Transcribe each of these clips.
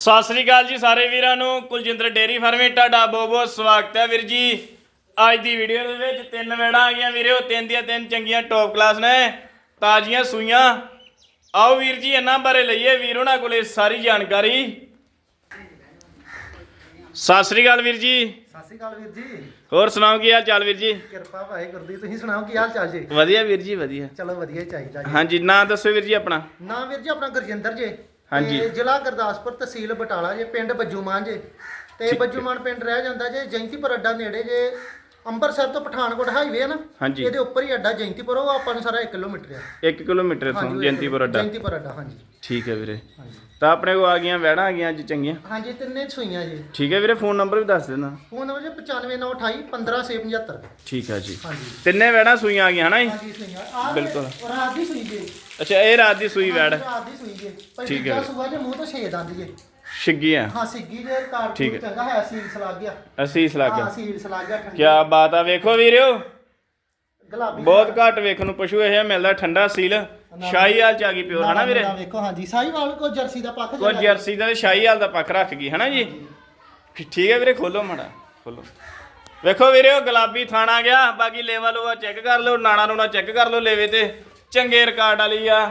ਸਤਿ ਸ੍ਰੀ ਅਕਾਲ ਜੀ ਸਾਰੇ ਵੀਰਾਂ ਨੂੰ। ਕੁਲਜਿੰਦਰ ਡੇਰੀ ਫਾਰਮੇ ਤੁਹਾਡਾ ਬਹੁਤ ਬਹੁਤ ਸਵਾਗਤ ਹੈ ਵੀਰ ਜੀ। ਅੱਜ ਦੀ ਵੀਡੀਓ ਦੇ ਵਿੱਚ ਤਿੰਨ ਵੇੜਾਂ ਆ ਗਈਆਂ ਵੀਰੋ। ਤਿੰਨ ਦੀਆਂ ਤਿੰਨ ਚੰਗੀਆਂ ਟੌਪ ਕਲਾਸ ਨੇ। ਤਾਜ਼ੀਆਂ ਸੂਈਆਂ। ਆਓ ਵੀਰ ਜੀ ਇਹਨਾਂ ਬਾਰੇ ਲਈਏ ਵੀਰ ਉਹਨਾਂ ਕੋਲੇ ਸਾਰੀ ਜਾਣਕਾਰੀ। ਸਤਿ ਸ੍ਰੀ ਅਕਾਲ ਵੀਰ ਜੀ। ਸਤਿ ਸ਼੍ਰੀ ਅਕਾਲ ਵੀਰ ਜੀ। ਹੋਰ ਸੁਣਾਓ ਕੀ ਹਾਲ ਚਾਲ ਵੀਰ ਜੀ? ਕਿਰਪਾ ਵਾਹਿਗੁਰੂ ਦੀ। ਤੁਸੀਂ ਸੁਣਾਓ ਕੀ ਹਾਲ ਚਾਲ ਜੀ? ਵਧੀਆ ਵੀਰ ਜੀ ਵਧੀਆ। ਚਲੋ ਵਧੀਆ ਹੀ ਚਾਹੀਦਾ ਜੀ। ਹਾਂਜੀ ਨਾਂ ਦੱਸੋ ਵੀਰ ਜੀ ਆਪਣਾ। ਨਾ ਵੀਰ ਜੀ ਆਪਣਾ ਗੁਰਜਿੰਦਰ ਜੇ। ਹਾਂਜੀ। ਤੇ ਜ਼ਿਲ੍ਹਾ ਗੁਰਦਾਸਪੁਰ ਤਹਿਸੀਲ ਬਟਾਲਾ ਜੇ ਪਿੰਡ ਬੱਜੂਮਾਨ ਜੇ ਤੇ ਬੱਜੂਮਾਨ ਪਿੰਡ ਰਹਿ ਜਾਂਦਾ ਜੇ ਜੈਂਤੀਪੁਰ ਅੱਡਾ ਨੇੜੇ ਜੇ ਅੰਮ੍ਰਿਤਸਰ ਤੋਂ ਪਠਾਨਕੋਟ ਹਾਈਵੇ ਆ ਨਾ ਹਾਂਜੀ। ਇਹਦੇ ਉੱਪਰ ਹੀ ਅੱਡਾ ਜੈਂਤੀਪੁਰ ਉਹ ਆਪਾਂ ਨੂੰ ਸਾਰਾ 1 ਕਿਲੋਮੀਟਰ ਆ। 1 ਕਿਲੋਮੀਟਰ ਤੋਂ ਉਹ ਜੈਂਤੀਪੁਰ ਅੱਡਾ। ਜੈਂਤੀਪੁਰ ਅੱਡਾ ਹਾਂਜੀ। ਠੀਕ ਹੈ ਵੀਰੇ। ਹਾਂਜੀ। ਤਾਂ ਆਪਣੇ ਕੋ ਆ ਗਈਆਂ ਵੈੜਾਂ ਆ ਗਈਆਂ ਅੱਜ ਚੰਗੀਆਂ? ਹਾਂਜੀ ਤਿੰਨੇ ਸੂਈਆਂ ਜੀ। ਠੀਕ ਹੈ ਵੀਰੇ ਫੋਨ ਨੰਬਰ ਵੀ ਦੱਸ ਦੇਣਾ। ਫੋਨ ਨੰਬਰ ਜੀ 95928 15675 ਠੀਕ ਹੈ ਜੀ। ਹਾਂਜੀ। ਤਿੰਨੇ ਵੈੜਾਂ ਸੂਈਆਂ ਆ ਗਈਆਂ ਹਨਾ ਜੀ? ਹਾਂਜੀ ਸੂਈਆਂ। ਆ ਬਿਲਕੁਲ। ਰਾਤ ਦੀ ਸੂਈ ਜੀ। ਅੱਛਾ ਇਹ ਰਾਤ ਦੀ ਸੂਈ ਵੈੜ ਰਾਤ ਦੀ ਸੂਈ ਜੇ। ਪਰ ਠੀਕ ਹੈ। ਸੂਆ ਜੇ ਮੂੰਹ ਤੋਂ ਛੇ ਦੰਦ ਜੇ। ਛਿੱਗੀ ਆ। ਹਾਂ ਸਿੱਗੀ ਦੇ ਠੀਕ ਹੈ। ਚੰਗਾ ਹੈ ਸੀਲਸ ਲੱਗ ਗਿਆ। ਅਸੀਸ ਲੱਗ ਹਾਂ ਸੀਲਸ ਲੱਗ ਗਿਆ ਠੰਡੀ। ਕੀ ਬਾਤ ਆ ਵੇਖੋ ਵੀਰਿਓ। ਗੁਲਾਬੀ ਬਹੁਤ ਘੱਟ ਵੇਖਣ ਨੂੰ ਪਸ਼ੂ ਇਹ ਮਿਲਦਾ ਠੰਡਾ ਸੀਲ। ਸ਼ਾਹੀ ਹਾਲ ਚ ਆ ਗਈ ਪਿਓਰ ਹਨਾ ਵੀਰੇ? ਵੇਖੋ ਹਾਂਜੀ ਸਾਈਵਾਲ ਕੋ ਜਰਸੀ ਦਾ ਪੱਖ ਕੋਈ ਜਰਸੀ ਦਾ ਤੇ ਸ਼ਾਹੀ ਹਾਲ ਦਾ ਪੱਖ ਰੱਖ ਗਈ ਹਨਾ ਜੀ? ਠੀਕ ਹੈ ਵੀਰੇ ਖੋਲੋ ਮੜਾ ਖੋਲੋ। ਵੇਖੋ ਵੀਰਿਓ ਗੁਲਾਬੀ ਥਾਣਾ ਗਿਆ ਬਾਕੀ ਲੇਵਲ ਉਹ ਚੈੱਕ ਕਰ ਲਓ ਨਾਣਾ ਨੂਣਾ ਚੈੱਕ ਕਰ ਲਓ ਲੇਵੇ ਤੇ। ਚੰਗੇ ਰਿਕਾਰਡ ਵਾਲੀ ਆ।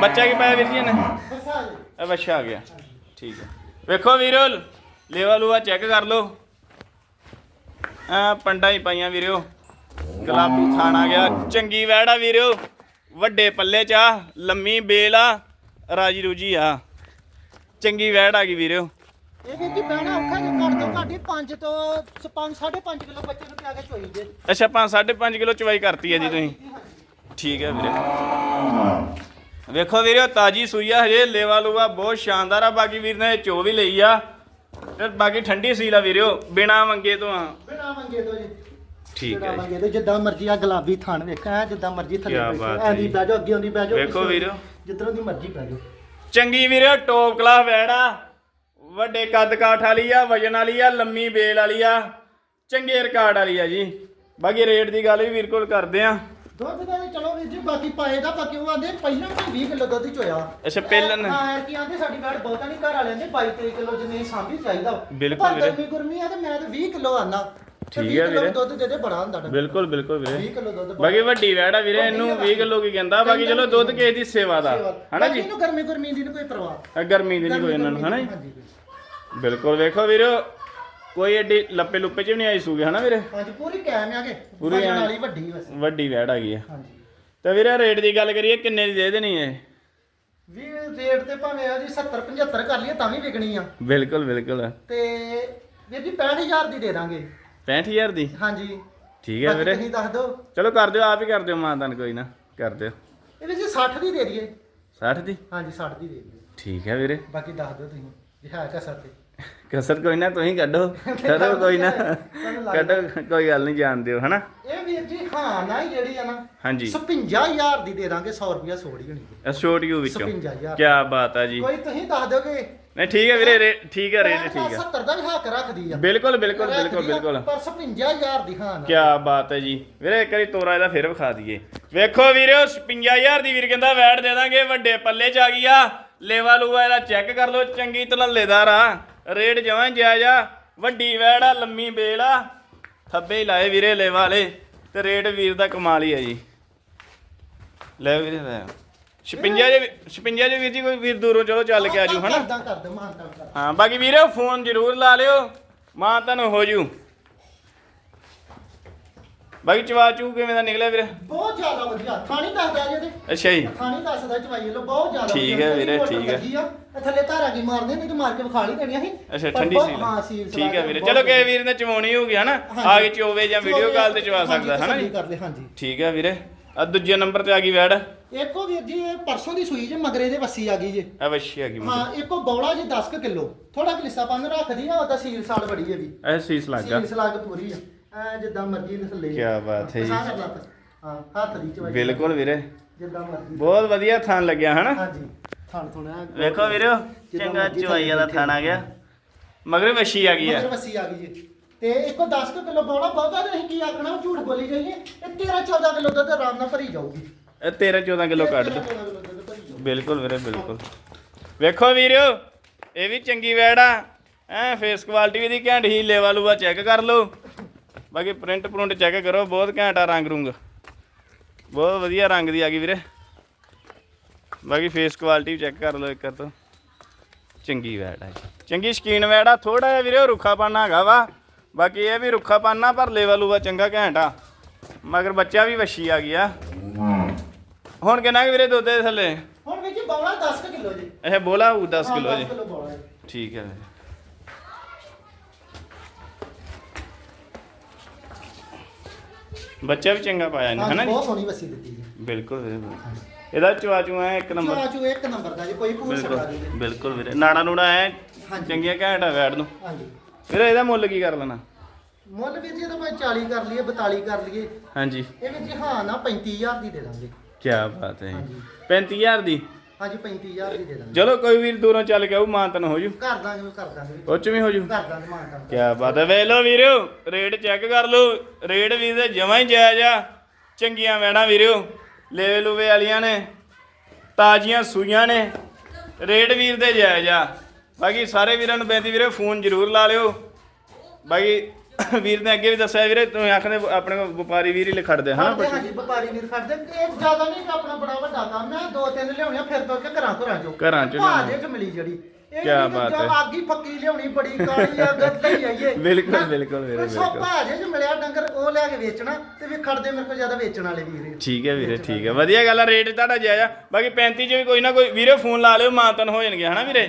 ਬੱਚਾ ਕੀ ਪਾਇਆ ਵੀਰ ਜੀ ਨੇ ਜੀ। ਇਹ ਬੱਚਾ ਆ ਗਿਆ। ਠੀਕ ਹੈ। ਵੇਖੋ ਵੀਰੋ ਲੇਵਲ ਉਹ ਚੈੱਕ ਕਰ ਲਓ। ਆ ਪੰਡਾ ਹੀ ਪਾਈਆਂ ਵੀਰਿਓ ਗੁਲਾਬੀ ਥਾਣ ਆ ਗਿਆ। ਚੰਗੀ ਵੈੜ ਆ ਵੀਰਿਓ ਵੱਡੇ ਪੱਲੇ ਚ ਆ ਲੰਮੀ ਬੇਲ ਆ ਰਾਜੀ ਰੂਜੀ ਆ। ਚੰਗੀ ਵੈੜ ਆ ਗਈ ਵੀਰਿਓ ਇਹ ਵੀ ਜੀ ਬਹਿਣਾ ਔਖਾ ਜੇ ਘੱਟ ਤੋਂ ਘੱਟ ਹੀ 5 ਤੋਂ 5 5.5 ਕਿਲੋ ਬੱਚੇ ਨੂੰ ਪਿਆ ਕੇ ਚੋਈ ਜੇ ਅੱਛਾ 5 5.5 ਕਿਲੋ ਚਵਾਈ ਕਰਤੀ ਹੈ ਜੀ ਤੁਸੀਂ। ਠੀਕ ਹੈ ਵੀਰੇ। ਵੇਖੋ ਵੀਰਿਓ ਤਾਜੀ ਸੂਈ ਆ ਹਜੇ ਲੇਵਾ ਲੂਆ ਬਹੁਤ ਸ਼ਾਨਦਾਰ ਆ। ਬਾਕੀ ਵੀਰ ਨੇ ਚੋ ਵੀ ਲਈ ਆ। ਤੇ ਬਾਕੀ ਠੰਡੀ ਸੀਲ ਆ ਵੀਰਿਓ ਬਿਨਾ ਮੰਗੇ ਤੋਂ ਆ। ਬਿਨਾ ਮੰਗੇ ਤੋਂ ਜੀ। ਠੀਕ ਹੈ ਜੀ। ਮੰਗੇ ਤੋਂ ਜਿੱਦਾਂ ਮਰਜ਼ੀ ਆ ਗੁਲਾਬੀ ਥਣ ਵੇਖਾ ਐ ਜਿੱਦਾਂ ਮਰਜ਼ੀ ਥੱਲੇ ਬੈਠੋ ਬਾਤ ਹੈ ਐਂ ਦੀ ਜੀ। ਬਹਿ ਜਾਓ ਅੱਗੇ ਆਉਂਦੀ ਬਹਿ ਜਾਓ ਵੇਖੋ ਵੀਰੋ। ਜਿੱਧਰੋਂ ਦੀ ਮਰਜ਼ੀ ਬਹਿ ਜਾਓ। ਚੰਗੀ ਵੀਰਿਓ ਟੌਪ ਕਲਾਸ ਵੈੜਾ ਵੱਡੇ ਕੱਦ ਕਾਠ ਵਾਲੀ ਆ ਵਜਨ ਵਾਲੀ ਆ ਲੰਮੀ ਬੇਲ ਵਾਲੀ ਆ। ਚੰਗੇ ਰਿਕਾਰਡ ਵਾਲੀ ਆ ਜੀ। ਬਾਕੀ ਰੇਟ ਦੀ ਗੱਲ ਵੀ ਵੀਰ ਕੋਲ ਕਰਦੇ ਆ। ਦੁੱਧ ਦਾ ਤੇ ਚਲੋ ਵੀਰ ਜੀ ਬਾਕੀ ਪਾਏ ਦਾ ਬਾਕੀ ਉਹ ਆਂਦੇ ਪਹਿਲਾਂ ਵੀ 20 ਕਿਲੋ ਦੁੱਧ ਹੀ ਚੋਇਆ। ਅੱਛਾ ਪਹਿਲਾਂ ਹਾਂ ਕੀ ਆਂਦੇ ਸਾਡੀ ਬੈਡ ਬਹੁਤਾ ਨਹੀਂ ਘਰ ਵਾਲਿਆਂ ਦੇ 22 23 ਕਿਲੋ ਜਿੰਨੇ ਸਾਂਭੀ ਚਾਹੀਦਾ। ਵਾ। ਬਿਲਕੁਲ ਪਰ ਵੀਰੇ। ਗਰਮੀ ਗੁਰਮੀ ਆ ਤੇ ਮੈਂ ਤੇ 20 ਕਿਲੋ ਆਨਾ। ਤੇ ਠੀਕ 20 ਹੈ ਕਿਲੋ ਵੀਰੇ। ਦੁੱਧ ਦੇ ਦੇ ਬੜਾ ਹੁੰਦਾ। ਡੰਗਰ। ਬਿਲਕੁਲ ਬਿਲਕੁਲ ਵੀਰੇ। 20 ਕਿਲੋ ਦੁੱਧ ਬੜਾ। ਬਾਕੀ ਵੱਡੀ ਵੈੜ ਆ ਵੀਰੇ ਇਹਨੂੰ 20 ਕਿਲੋ ਕੀ ਕਹਿੰਦਾ ਬਾਕੀ ਚਲੋ ਦੁੱਧ ਕਿਸੇ ਦੀ ਸੇਵਾ ਦਾ ਹਨਾ ਜੀ? ਇਹਨੂੰ ਗਰਮੀ ਗੁਰਮੀ ਦੀ ਨੀ ਕੋਈ ਪਰਵਾਹ। ਆ ਗਰਮੀ ਦੀ ਨਹੀਂ ਕੋਈ ਇਹਨਾਂ ਨੂੰ ਹਨਾ ਜੀ? ਹਾਂਜੀ। ਬਿਲਕੁਲ ਵੇਖੋ ਵੀਰੋ ਕੋਈ ਐਡੀ ਲੱਪੇ ਲੁੱਪੇ ਚ ਵੀ ਨਹੀਂ ਆਈ ਸੂਗੇ ਹਨਾ ਵੀਰੇ? ਹਾਂਜੀ ਪੂਰੀ ਕੈਮ ਆ ਕੇ ਪੂਰੀ ਐਨ- ਵਾਲੀ ਵੱਡੀ ਬਸ। ਵੱਡੀ ਵੈੜ ਆ ਗਈ ਆ। ਹਾਂਜੀ। ਤੇ ਵੀਰੇ ਰੇਟ ਦੀ ਗੱਲ ਕਰੀਏ ਕਿੰਨੇ ਦੀ ਦੇ ਦੇਣੀ ਹੈ ਵੀ ਰੇਟ ਤੇ ਭਾਵੇਂ ਆ ਜੀ 70 75 ਕਰ ਲਈਏ ਤਾਂ ਵੀ ਵਿਕਣੀ ਆ। ਬਿਲਕੁਲ ਬਿਲਕੁਲ। ਤੇ ਵੀਰ ਜੀ 65000 ਦੀ ਦੇ ਦਾਂਗੇ। 65000 ਦੀ? ਹਾਂਜੀ। ਠੀਕ ਹੈ ਬਾਕੀ ਵੀਰੇ ਤੁਸੀਂ ਦੱਸ ਦਿਓ। ਚਲੋ ਕਰ ਦਿਓ ਆਪ ਹੀ ਕਰ ਦਿਓ ਮਾਨਦਾਨ ਕੋਈ ਨਾ ਕਰ ਦਿਓ। ਇਹ ਵੀ ਜੀ 60 ਦੀ ਦੇ ਦਈਏ। 60 ਦੀ? ਹਾਂਜੀ 60 ਦੀ ਦੇ ਦਈਏ। ਠੀਕ ਹੈ ਵੀਰੇ। ਬਾਕੀ ਦੱਸ ਦਿਓ ਤੁਸੀਂ ਜੇ ਹੈ ਕਸਰ ਤੇ ਕਸਰ ਕੋਈ ਨਾ ਤੁਸੀਂ ਕੱਢੋ। ਕਰੋ ਕੋਈ ਨਾ। ਕੱਢੋ ਕੋਈ ਗੱਲ ਨਹੀਂ ਜਾਣ ਦਿਓ ਹਨਾ? ਇਹ ਵੀਰ ਜੀ ਹਾਂ ਨਾ ਹੀ ਜਿਹੜੀ ਆ ਨਾ ਹਾਂਜੀ। 55000 ਦੀ ਦੇ ਦਾਂਗੇ 100 ਰੁਪਿਆ ਸੋੜੀ ਹੋਣੀ ਜੀ। ਛੋਟ ਯੂ ਵਿੱਚੋਂ। 55000 ਕੀ ਬਾਤ ਆ ਜੀ। ਕੋਈ ਤੁਸੀਂ ਦੱਸ ਦਿਓਗੇ? ਨਹੀਂ ਠੀਕ ਹੈ ਵੀਰੇ ਠੀਕ ਹੈ ਰੇਟ ਠੀਕ ਹੈ 70 ਦਾ ਵੀ ਹੱਕ ਰੱਖਦੀ ਆ। ਬਿਲਕੁਲ ਬਿਲਕੁਲ ਬਿਲਕੁਲ ਬਿਲਕੁਲ। ਪਰ 55000 ਦੀ ਹਾਂ ਕੀ ਬਾਤ ਹੈ ਜੀ। ਵੀਰੇ ਇੱਕ ਵਾਰੀ ਤੋਰਾ ਇਹਦਾ ਫਿਰ ਵਿਖਾ ਦਈਏ। ਵੇਖੋ ਵੀਰੇ 55000 ਦੀ ਵੀਰ ਕਹਿੰਦਾ ਵੈਟ ਦੇ ਦਾਂਗੇ ਵੱਡੇ ਪੱਲੇ ਚ ਆ ਗਈ ਆ। ਲੇਵਾ ਲੂਆ ਇਹਦਾ ਚੈੱਕ ਕਰ ਲਓ ਚੰਗੀ ਤਲੱਲੇਦਾਰ ਆ। ਜਮਾਂ ਜਾਇਜ਼ ਆ ਵੱਡੀ ਵੈੜ ਆ ਲੰਮੀ ਬੇਲ ਆ। ਥੱਬੇ ਹੀ ਲਾਏ ਵੀਰੇ ਲੇਵਾ ਵਾਲੇ ਤੇ ਰੇਟ ਵੀਰ ਦਾ ਕਮਾਲ ਹੀ ਆ ਜੀ। ਲੈ ਵੀਰੇ ਲੈ। 56 ਜੇ 56 ਜੇ ਵੀਰ ਜੀ ਕੋਈ ਵੀਰ ਦੂਰੋਂ ਚਲੋ ਚੱਲ ਕੇ ਆਜੂ ਹਨਾ? ਹਾਂ ਬਾਕੀ ਵੀਰੇ ਫੋਨ ਜ਼ਰੂਰ ਲਾ ਲਿਓ ਮਾਂ ਤੁਹਾਨੂੰ ਹੋ ਜੂ। ਬਾਕੀ ਚਵਾ ਚੂ ਕਿਵੇਂ ਦਾ ਨਿਕਲਿਆ ਵੀਰੇ? ਬਹੁਤ ਜ਼ਿਆਦਾ ਵਧੀਆ। ਖਾਣੀ ਦੱਸਦਾ ਜੀ ਇਹਦੇ ਅੱਛਾ ਜੀ। ਖਾਣੀ ਦੱਸਦਾ ਚਵਾਈ ਲੋ ਬਹੁਤ ਜ਼ਿਆਦਾ ਠੀਕ ਵਧੀਆ। ਹੈ ਵੀਰੇ, ਠੀਕ ਹੈ। ਲੱਗੀ ਆ, ਇਹ ਥੱਲੇ ਧਾਰਾ ਕੀ ਮਾਰਦੇ ਨਹੀਂ ਤੇ ਮਾਰ ਕੇ ਵਿਖਾ ਨਹੀਂ ਦੇਣੀਆਂ ਸੀ। ਅੱਛਾ ਠੰਡੀ ਸੀਲ ਹਾਂ ਸੀਲ ਠੀਕ ਹੈ ਵੀਰੇ। ਚਲੋ ਕਿਸੇ ਵੀਰ ਨੇ ਚਵਾਉਣੀ ਹੋਊਗੀ ਹਨਾ? ਆ ਕੇ ਚੋਵੇ ਜਾਂ ਵੀਡੀਓ ਕਾਲ ਤੇ ਚਵਾ ਸਕਦਾ ਹਨਾ ਜੀ? ਕਰਦੇ ਹਾਂਜੀ। ਠੀਕ ਹੈ ਵੀਰੇ। ਆ ਦੂਜੇ ਨੰਬਰ ਤੇ ਆ ਗਈ ਵੈੜ। ਇੱਕੋ ਵੀਰ ਜੀ ਇਹ ਪਰਸੋਂ ਦੀ ਸੂਈ ਜੇ ਮਗਰੇ ਦੇ ਵੱਸੀ ਆ ਗਈ ਜੇ। ਅਵਸ਼ੀ ਆ ਗਈ ਹਾਂ ਇੱਕੋ ਬੌਲਾ ਜੀ 10 ਕਿਲੋ। ਥੋੜਾ ਕਿਲਿਸਾ ਪੰਨ ਰੱਖਦੀ ਆ ਉਹਦਾ ਸੀਲ ਸਾਲ ਬੜੀ ਹੈ ਵੀ ਐ ਸੀਸ ਲੱਗ ਸੀਲ ਸਲਾਗ ਪੂਰੀ ਆ। ਐ ਜਿੱਦਾਂ ਮਰਜ਼ੀ ਥੱਲੇ ਕਿਆ ਬਾਤ ਹੈ ਜੀ। ਹਾਂ ਹੱਥ ਦੀ ਚਵਾਈ। ਬਿਲਕੁਲ ਵੀਰੇ। ਜਿੱਦਾਂ ਮਰਜ਼ੀ। ਬਹੁਤ ਵਧੀਆ ਥਾਂ ਲੱਗਿਆ ਹਨਾ? ਹਾਂਜੀ। ਥਾਣ ਥੋੜਾ ਵੇਖੋ ਵੀਰੇ ਚੰਗਾ ਚਵਾਈ ਵਾਲਾ ਥਾਂ ਆ ਗਿਆ। ਮਗਰ ਵਸ਼ੀ ਆ ਗਈ ਆ। ਮਗਰ ਵੱਸੀ ਆ ਗਈ ਜੀ। ਤੇ ਇੱਕੋ 10 ਕਿਲੋ ਬੌਲਾ ਬਹੁਤਾ ਤੇ ਅਸੀਂ ਕੀ ਆਖਣਾ ਉਹ ਝੂਠ ਬੋਲੀ ਜਾਈਏ। ਇਹ 13 14 ਕਿਲੋ ਦੁੱਧ ਆਰਾਮ ਨਾਲ ਭਰੀ ਜਾਊਗੀ। ਇਹ 13 14 ਕਿਲੋ ਕੱਢ ਦੋ। 13 14 ਕਿਲੋ ਦੁੱਧ ਭਰੀ ਜਾਊਗੀ। ਬਿਲਕੁਲ ਵੀਰੇ ਬਿਲਕੁਲ। ਵੇਖੋ ਵੀਰਿਓ ਇਹ ਵੀ ਚੰਗੀ ਵੈੜ ਆ। ਐ ਫੇਸ ਕੁਆਲਿਟੀ ਵੀ ਦੀ ਘੈਂਟ ਹੀ ਲੇਵਾ ਲੂਆ ਚੈੱਕ ਕਰ ਲਓ। ਬਾਕੀ ਪ੍ਰਿੰਟ ਪ੍ਰਿੰਟ ਚੈੱਕ ਕਰੋ ਬਹੁਤ ਘੈਂਟ ਆ ਰੰਗ ਰੁੰਗ। ਬਹੁਤ ਵਧੀਆ ਰੰਗ ਦੀ ਆ ਗਈ ਵੀਰੇ। ਬਾਕੀ ਫੇਸ ਕੁਆਲਿਟੀ ਚੈੱਕ ਕਰ ਲਓ ਇੱਕ ਵਾਰ ਤੋਂ। ਚੰਗੀ ਵੈੜ ਆ ਜੀ। ਚੰਗੀ ਸ਼ਕੀਨ ਵੈੜ ਆ ਥੋੜਾ ਜਿਹਾ ਵੀਰੇ ਰੁੱਖਾਪਨ ਹੈਗਾ ਵਾ। ਬਾਕੀ ਇਹ ਵੀ ਰੁੱਖਾਪਨ ਨਾ ਪਰ ਲੇਵਾ ਲੂਆ ਚੰਗਾ ਘੈਂਟ ਆ। ਮਗਰ ਬੱਚਾ ਵੀ ਵੱਛੀ ਆ ਗਿਆ ਹੁਣ ਕਿੰਨਾ ਕੁ ਵੀਰੇ ਦੁੱਧ ਦੇ ਥੱਲੇ? ਹੁਣ ਵੀ ਜੀ ਬੌਲਾ 10 ਕਿਲੋ ਜੀ। ਇਹ ਬੋਲਾ ਹੋਊ 10 ਹਾਂ, ਕਿਲੋ ਜੀ। ਠੀਕ ਹੈ ਵੀਰੇ। ਬੱਚਾ ਵੀ ਚੰਗਾ ਪਾਇਆ ਇਹਨੇ ਹਾਂ ਹਨਾ ਜੀ? ਬਹੁਤ ਸੋਹਣੀ ਵੱਸੀ ਦਿੱਤੀ ਜੀ। ਬਿਲਕੁਲ ਵੀਰੇ ਬਿਲਕੁਲ। ਇਹਦਾ ਚਵਾ ਚੂਆ ਹੈ ਇੱਕ ਨੰਬਰ। ਚਾਚੂ ਇੱਕ ਨੰਬਰ ਦਾ ਜੀ ਕੋਈ ਬਿਲਕੁਲ ਸਕਦਾ ਜੀ ਬਿਲਕੁਲ ਵੀਰੇ। ਨਾੜਾ ਨੂੜਾ ਹੈ ਹਾਂਜੀ। ਚੰਗੀਆਂ ਘੈਂਟ ਆ ਵੈੜ ਨੂੰ। ਹਾਂਜੀ। ਵੀਰੇ ਇਹਦਾ ਮੁੱਲ ਕੀ ਕਰ ਲੈਣਾ? ਮੁੱਲ ਵੀਰ ਜੀ ਤਾਂ ਭਾਵੇਂ 40 ਕਰ ਲਈਏ 42 ਕਰ ਲਈਏ। ਹਾਂਜੀ। ਇਹ ਵੀਰ ਜੀ ਹਾਂ ਨਾ 35000 ਦੀ ਦੇ ਦਾਂਗੇ। ਕੀ ਬਾਤ ਹੈ ਹਾਂਜੀ। 35000 ਦੀ? ਹਾਂਜੀ 35000 ਦੀ ਦੇ ਦਾਂਗੇ। ਚਲੋ ਕੋਈ ਵੀਰ ਦੂਰੋਂ ਚੱਲ ਕੇ ਆਊ ਮਾਨਤਨ ਹੋ ਜੂ। ਕਰ ਦਾਂਗੇ ਕਰ ਦਾਂਗੇ ਉਹ ਚ ਵੀ ਹੋ ਜੂ। ਕਰ ਦਾਂਗੇ ਮਾਨ ਕਰ ਕੀ ਬਾਤ ਹੈ। ਵੇਖ ਲਓ ਵੀਰੋ ਰੇਟ ਚੈੱਕ ਕਰ ਲਓ। ਰੇਟ ਵੀ ਤੇ ਜਮਾਂ ਹੀ ਜਾਇਜ਼ ਆ। ਚੰਗੀਆਂ ਵੈਣਾ ਵੀਰੋ ਲੇਵੇ ਲੂਵੇ ਵਾਲੀਆਂ ਨੇ ਤਾਜ਼ੀਆਂ ਸੂਈਆਂ ਨੇ। ਰੇਟ ਵੀਰ ਦੇ ਜਾਇਜ਼ ਆ। ਬਾਕੀ ਸਾਰੇ ਵੀਰਾਂ ਨੂੰ ਬੇਨਤੀ ਵੀਰੇ ਫੋਨ ਜ਼ਰੂਰ ਲਾ ਲਿਓ। ਬਾਕੀ ਵੀਰ ਨੇ ਅੱਗੇ ਵੀ ਦੱਸਿਆ ਵੀਰੇ ਤੁਸੀਂ ਆਖਦੇ ਆਪਣੇ ਕੋਲ ਵਪਾਰੀ ਵੀਰ ਹੀ ਲਿਖੜਦੇ ਹਨਾ ਹਾਂਜੀ ਹਾਂਜੀ ਵਪਾਰੀ ਵੀਰ ਖੜਦੇ। ਇਹ ਜ਼ਿਆਦਾ ਨਹੀਂ ਆਪਣਾ ਬੜਾ ਵੱਡਾ ਕੰਮ ਹੈ। ਦੋ ਤਿੰਨ ਲਿਆਉਣੀਆਂ ਫਿਰ ਤੋਂ ਕੇ ਘਰਾਂ ਘਰਾਂ ਚੋਂ ਘਰਾਂ ਚੋਂ ਲਿਆਉਣੀਆਂ। ਜੇ ਚ ਮਿਲੀ ਜਿਹੜੀ। ਇਹ ਕਿਆ ਬਾਤ ਹੈ। ਆਗੀ ਪੱਕੀ ਲਿਆਉਣੀ ਬੜੀ ਕਾਲੀ ਆ ਗੱਦ ਲਈ ਆਈਏ। ਬਿਲਕੁਲ, ਬਿਲਕੁਲ ਵੀਰੇ, ਸੋ ਬਿਲਕੁਲ। ਭਾਅ ਜੇ ਚ ਮਿਲਿਆ ਡੰਗਰ ਉਹ ਲੈ ਕੇ ਵੇਚਣਾ ਤੇ ਵੀ ਖੜਦੇ ਮੇਰੇ ਕੋਲ ਜ਼ਿਆਦਾ ਵੇਚਣ ਵਾਲੇ ਵੀਰ। ਠੀਕ ਹੈ ਵੀਰੇ ਠੀਕ ਹੈ। ਵਧੀਆ ਗੱਲ ਆ ਰੇਟ ਤੁਹਾਡਾ ਜਾਇਜ਼ ਆ। ਬਾਕੀ 35 ਚ ਵੀ ਕੋਈ ਨਾ ਕੋਈ ਵੀਰੇ ਫੋਨ ਲਾ ਲਿਓ ਮਾਨਤਨ ਹੋ ਜਾਣਗੇ ਹਨਾ ਵੀਰੇ?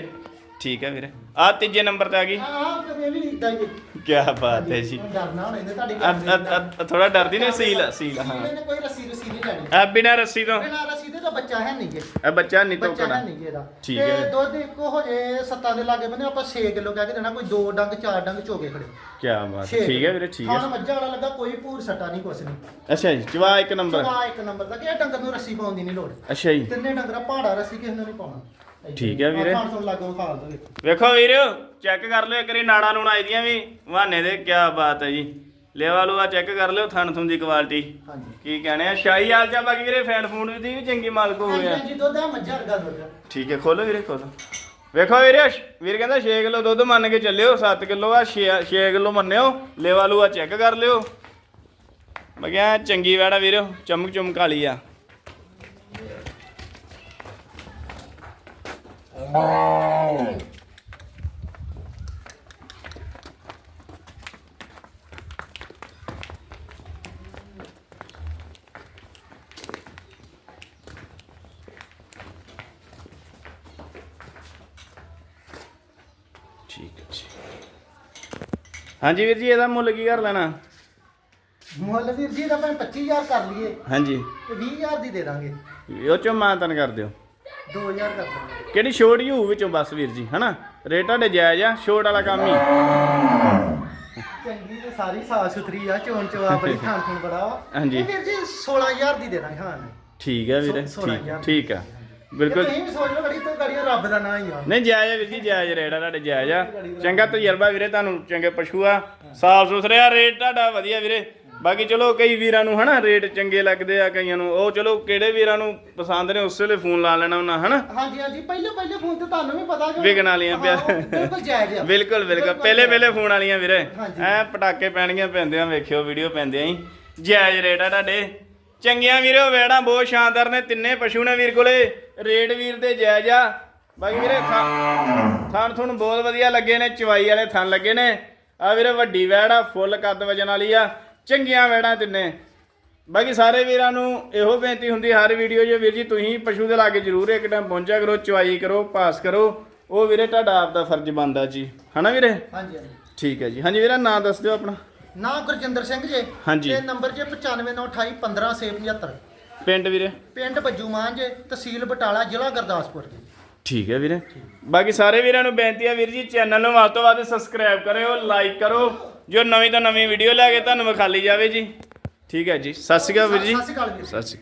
ਠੀਕ ਹੈ ਵੀਰੇ। ਆ ਤੀਜੇ ਨੰਬਰ ਤੇ ਆ ਗਈ। ਹਾਂ ਤੇ ਇਹ ਵੀ ਇਦਾਂ ਹੀ। ਕੀ ਬਾਤ ਹੈ ਜੀ। ਡਰਨਾ ਹੁਣ ਇਹਨੇ ਤੁਹਾਡੀ ਥੋੜਾ ਡਰਦੀ ਨੇ ਸੀਲ ਸੀਲ ਹਾਂ। ਇਹਨੇ ਕੋਈ ਰੱਸੀ ਰਸੀ ਨਹੀਂ ਲੈਣੀ। ਆ ਬਿਨਾਂ ਰੱਸੀ ਤੋਂ। ਬਿਨਾਂ ਰੱਸੀ ਦੇ ਤਾਂ ਬੱਚਾ ਹੈ ਨਹੀਂ ਜੇ। ਇਹ ਬੱਚਾ ਨਹੀਂ ਬੱਚਾ ਤੋਕੜਾ ਹੈ ਨਹੀਂ ਜੇ ਇਹਦਾ। ਠੀਕ ਹੈ। ਤੇ ਦੁੱਧ ਇੱਕੋ ਹੋ ਜੇ ਸੱਤਾਂ ਦੇ ਲਾਗੇ ਬੰਨੇ ਆਪਾਂ 6 ਕਿਲੋ ਕਹਿ ਕੇ ਦੇਣਾ ਕੋਈ ਦੋ ਡੰਗ ਚਾਰ ਡੰਗ ਚੋਗੇ ਖੜੇ। ਕੀ ਬਾਤ ਹੈ। ਠੀਕ ਹੈ ਵੀਰੇ ਠੀਕ ਹਾਂ। ਹੈ ਮੱਝਾਂ ਵਾਲਾ ਲੱਗਾ ਕੋਈ ਭੂਰ ਸੱਟਾ ਨਹੀਂ ਕੁਛ ਨਹੀਂ। ਅੱਛਾ ਜੀ ਜਵਾ ਇੱਕ ਨੰਬਰ। ਚਵਾ ਇੱਕ ਨੰਬਰ ਦਾ ਕਿ ਇਹ ਡੰਗਰ ਨੂੰ ਰੱਸੀ ਪਾਉਣ ਦੀ ਨਹੀਂ ਲੋੜ। ਅੱਛਾ ਜੀ। ਤਿੰਨੇ ਡੰਗਰਾ ਪਹਾੜਾ ਰੱਸੀ ਕਿਸੇ ਨੂੰ ਨਹੀਂ ਪਾਉਣਾ। ਠੀਕ ਹੈ ਵੀਰੇ। ਲੱਗੋ ਦੋ ਵੇਖੋ ਵੇਖੋ ਵੀਰ ਚੈੱਕ ਕਰ ਲਿਓ ਇੱਕ ਵਾਰੀ ਨਾੜਾ ਨੂੜਾ ਆਈ ਦੀਆਂ ਵੀ ਵਾਨੇ ਦੇ ਕੀ ਬਾਤ ਹੈ ਜੀ। ਲੇਵਾ ਲੂਆ ਚੈੱਕ ਕਰ ਲਿਓ ਥਣ ਥੁਣ ਦੀ ਕੁਆਲਿਟੀ ਹਾਂਜੀ। ਕੀ ਕਹਣੇ ਆ? ਸ਼ਾਹੀ ਹਾਲ ਚਾ ਬਾਕੀ ਵੀਰੇ ਫੂਡ ਦੀ ਵੀ ਚੰਗੀ ਮਾਲਕ ਹੋ ਗਿਆ ਹਾਂਜੀ ਦੁੱਧ ਆ ਮੱਝਾਂ ਵਰਗਾ ਦੁੱਧ ਠੀਕ ਹੈ ਖੋਲੋ ਵੀਰੇ ਖੋਲੋ। ਵੇਖੋ ਵੀਰੇ ਵੀਰ ਕਹਿੰਦਾ 6 ਕਿਲੋ ਦੁੱਧ ਮੰਨ ਕੇ ਚੱਲਿਓ 7 ਕਿਲੋ ਆ 6 6 ਕਿਲੋ ਮੰਨਿਓ। ਲੇਵਾ ਲੂਆ ਚੈੱਕ ਕਰ ਲਿਓ। ਮੈਂ ਕਿਹਾ ਚੰਗੀ ਵੈੜਾ ਵੀਰੋ ਚਮਕ ਚਮਕ ਵਾਲੀ ਆ। ਠੀਕ ਹੈ ਜੀ ਹਾਂਜੀ ਵੀਰ ਜੀ ਇਹਦਾ ਮੁੱਲ ਕੀ ਕਰ ਲੈਣਾ? ਮੁੱਲ ਵੀਰ ਜੀ ਦਾ ਭਾਵੇਂ 25000 ਕਰ ਲਈਏ। ਹਾਂਜੀ। ਤੇ 20000 ਦੀ ਦੇ ਦਾਂਗੇ। ਉਹ ਚੋਂ ਮਾਨਤਨ ਕਰ ਦਿਓ। 2000 ਕਰ ਦਾਂਗੇ। ਕਿਹੜੀ ਛੋਟ ਹੀ ਹੋਊ ਵਿੱਚੋਂ ਬਸ ਵੀਰ ਜੀ ਹਨਾ? ਰੇਟ ਤੁਹਾਡੇ ਜਾਇਜ਼ ਆ ਛੋਟ ਵਾਲਾ ਕੰਮ ਹੀ। ਚੰਗੀ ਤੇ ਸਾਰੀ ਸਾਫ਼ ਸੁਥਰੀ ਆ ਚੋਣ ਚਵਾ ਬੜੀ ਥਾਂ ਥਾਂ ਬੜਾ ਵਾ। ਹਾਂਜੀ। ਇਹ ਵੀਰ ਜੀ 16000 ਦੀ ਦੇ ਦਾਂਗੇ ਹਾਂ। ਠੀਕ ਹੈ ਵੀਰੇ ਸੋ- ਸੋਲਾਂ ਠੀਕ ਹਜ਼ਾਰ। ਠੀਕ ਆ। ਬਿਲਕੁਲ। ਤੁਸੀਂ ਵੀ ਸੋਚ ਲਓ ਗੜੀ ਤੋਂ ਗੜੀਆਂ ਰੱਬ ਦਾ ਨਾਂ ਹੀ ਆ। ਨਹੀਂ ਜਾਇਜ਼ ਆ ਵੀਰ ਜੀ ਜਾਇਜ਼ ਰੇਟ ਆ ਤੁਹਾਡੇ ਜਾਇਜ਼ ਆ। ਚੰਗਾ ਤਜਰਬਾ ਵੀਰੇ ਤੁਹਾਨੂੰ ਚੰਗੇ ਪਸ਼ੂ ਆ। ਸਾਫ਼ ਸੁਥਰੇ ਆ ਰੇਟ ਤੁਹਾਡਾ ਵਧੀਆ ਵੀਰੇ। ਬਾਕੀ ਚਲੋ ਕਈ ਵੀਰਾਂ ਨੂੰ ਹਨਾ ਰੇਟ ਚੰਗੇ ਲੱਗਦੇ ਆ ਕਈਆਂ ਨੂੰ ਉਹ ਚਲੋ ਕਿਹੜੇ ਵੀਰਾਂ ਨੂੰ ਪਸੰਦ ਨੇ ਉਸੇ ਵੇਲੇ ਫੋਨ ਲਾ ਲੈਣਾ ਉਹਨਾਂ ਹਨਾ? ਹਾਂਜੀ ਹਾਂਜੀ ਪਹਿਲੇ ਪਹਿਲੇ ਫੋਨ ਤੇ ਤੁਹਾਨੂੰ ਵੀ ਪਤਾ ਕਿ ਵਿਕਣ ਵਾਲੀਆਂ ਪਿਆ- ਹਾਂ, ਉਹ ਬਿਲਕੁਲ ਜਾਇਜ਼ ਆ। ਬਿਲਕੁਲ ਬਿਲਕੁਲ। ਪਹਿਲੇ ਪਹਿਲੇ ਫੋਨ ਵਾਲੀਆਂ ਵੀਰੇ। ਹਾਂਜੀ। ਐ ਪਟਾਕੇ ਪੈਣਗੀਆਂ ਪੈਂਦੇ ਆ ਵੇਖਿਓ ਵੀਡੀਓ ਪੈਂਦੇ ਆਂ ਜਾਇਜ਼ ਰੇਟ ਆ ਤੁਹਾਡੇ। ਚੰਗੀਆਂ ਵੀਰੋ ਵੇੜਾਂ ਬਹੁਤ ਸ਼ਾਨਦਾਰ ਨੇ ਤਿੰਨੇ ਪਸ਼ੂ ਨੇ ਵੀਰ ਕੋਲੇ। ਰੇਟ ਵੀਰ ਦੇ ਜਾਇਜ਼ ਆ। ਬਾਕੀ ਵੀਰੇ ਥਾਂ ਥਣ ਤੁਹਾਨੂੰ ਬਹੁਤ ਵਧੀਆ ਲੱਗੇ ਨੇ ਚਵਾਈ ਵਾਲੇ ਥਣ ਲੱਗੇ ਨੇ। ਆ ਵੀਰੇ ਵੱਡੀ ਵੈੜ ਆ ਫੁੱਲ ਕੱਦ ਵਜਨ ਵਾਲੀ ਆ। ਚੰਗੀਆਂ ਵੈੜਾਂ ਤਿੰਨੇ ਬਾਕੀ ਸਾਰੇ ਵੀਰਾਂ ਨੂੰ ਇਹੋ ਬੇਨਤੀ ਹੁੰਦੀ ਹਰ ਵੀਡੀਓ 'ਚ ਵੀਰ ਜੀ ਤੁਸੀਂ ਪਸ਼ੂ ਦੇ ਲਾਗੇ ਜ਼ਰੂਰ ਇੱਕ ਟਾਈਮ ਪਹੁੰਚਿਆ ਕਰੋ ਚਵਾਈ ਕਰੋ ਪਾਸ ਕਰੋ। ਉਹ ਵੀਰੇ ਤੁਹਾਡਾ ਆਪ ਦਾ ਫਰਜ਼ ਬਣਦਾ ਜੀ। ਹਨਾ ਵੀਰੇ? ਹਾਂਜੀ ਹਾਂਜੀ। ਠੀਕ ਹੈ ਜੀ। ਹਾਂਜੀ ਵੀਰਾ ਨਾਂ ਦੱਸ ਦਿਓ ਆਪਣਾ। ਨਾ ਗੁਰਜਿੰਦਰ ਸਿੰਘ ਜੇ। ਹਾਂਜੀ। ਤੇ ਨੰਬਰ ਜੇ 9598151675 ਪਿੰਡ ਵੀਰੇ? ਪਿੰਡ ਬੱਜੂਮਾਨ ਜੇ ਤਹਿਸੀਲ ਬਟਾਲਾ ਜ਼ਿਲ੍ਹਾ ਗੁਰਦਾਸਪੁਰ ਜੀ। ਠੀਕ ਹੈ ਵੀਰੇ। ਬਾਕੀ ਸਾਰੇ ਵੀਰਾਂ ਨੂੰ ਬੇਨਤੀ ਹੈ ਵੀਰ ਜੀ ਚੈਨਲ ਨੂੰ ਵੱਧ ਤੋਂ ਵੱਧ ਸਬਸਕ੍ਰਾਈਬ ਕਰਿਓ ਲਾਈਕ ਕਰੋ। ਜੋ ਨਵੀਂ ਤੋਂ ਨਵੀਂ ਵੀਡੀਓ ਲੈ ਕੇ ਤੁਹਾਨੂੰ ਵਿਖਾਲੀ ਜਾਵੇ ਜੀ। ਠੀਕ ਹੈ ਜੀ। ਸਤਿ ਸ਼੍ਰੀ ਅਕਾਲ ਵੀਰ ਜੀ। ਸਤਿ ਸ਼੍ਰੀ ਅਕਾਲ।